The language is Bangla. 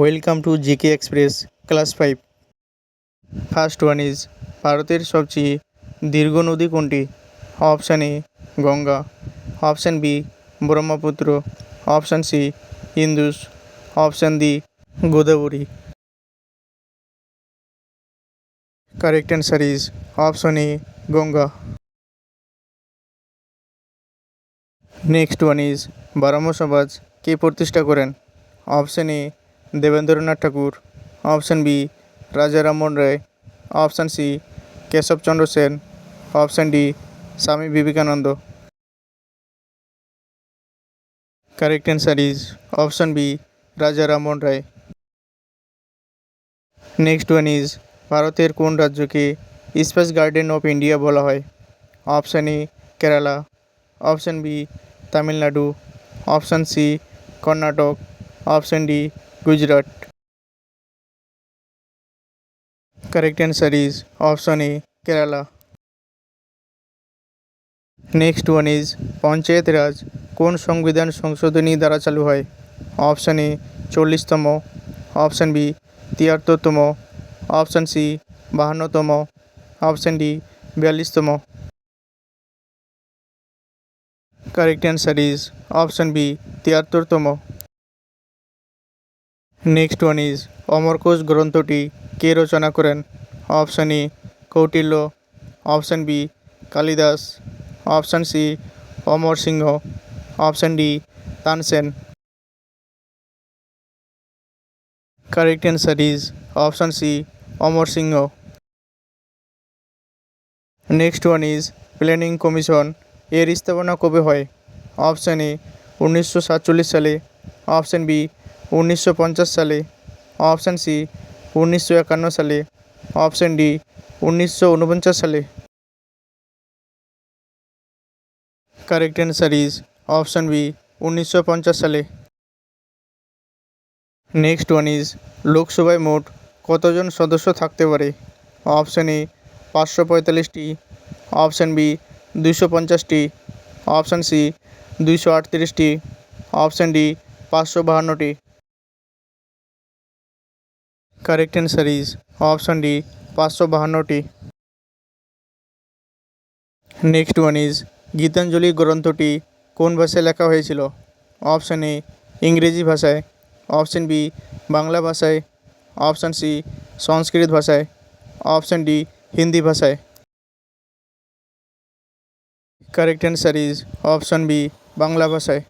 Welcome to GK Express class five first one is ভারতের সবচেয়ে দীর্ঘ নদী কোনটি? Option A Ganga. Option B Brahmaputra. Option C Indus option D Godavari correct answer is option A Ganga. Next one is Brahmo Samaj কে প্রতিষ্ঠা করেন? Option A Debendranath Thakur. Option B Raja Rammohan Roy option C Keshabchandra Sen. Option D Swami Vivekananda. Correct answer is option B Raja Rammohan Roy. Next one is ভারতের কোন রাজ্যকে স্পেস গার্ডেন অফ ইন্ডিয়া বলা হয়? Option A Kerala. Option B Tamil Nadu. Option C Karnataka. Option D Gujarat correct answer is option A Kerala next one is panchayat raj কোন সংবিধান সংশোধনী দ্বারা চালু হয়? অপশান এ চল্লিশতম। অপশান বি তিয়াত্তরতম। অপশান সি বাহান্নতম। Option D বিয়াল্লিশতম। Correct answer is option B তিয়াত্তরতম। Next one is Amarkosh গ্রন্থটি কে রচনা করেন? Option A, Kautilya. Option B, Kalidas. Option C, Amar Singh. Option D Tansen correct answer is option C, Amar Singh. Next one is planning commission, এর স্থাপনা কবে হয়? অপশান এ, উনিশশো সাতচল্লিশ সালে। অপশান বি উনিশশো পঞ্চাশ সালে অপশান সি উনিশশো একান্ন সালে অপশান ডি উনিশশো উনপঞ্চাশ সালে। Correct answer is option B উনিশশো পঞ্চাশ সালে। নেক্সট ওয়ান ইজ লোকসভায় মোট কতজন সদস্য থাকতে পারে? অপশান এ পাঁচশো পঁয়তাল্লিশটি। অপশান বি দুশো পঞ্চাশটি। অপশান সি দুইশো আটত্রিশটি। অপশান ডি পাঁচশো বাহান্নটি। অ্যান্সার ইজ অপশান ডি পাঁচশো বাহান্নটি। নেক্সট ওয়ান ইজ গীতাঞ্জলি গ্রন্থটি কোন ভাষায় লেখা হয়েছিল? অপশান এ ইংরেজি ভাষায়। অপশান বি বাংলা ভাষায়। অপশান সি সংস্কৃত ভাষায়। অপশান ডি হিন্দি ভাষায়। Correct answer is option B Bangla ভাষায়।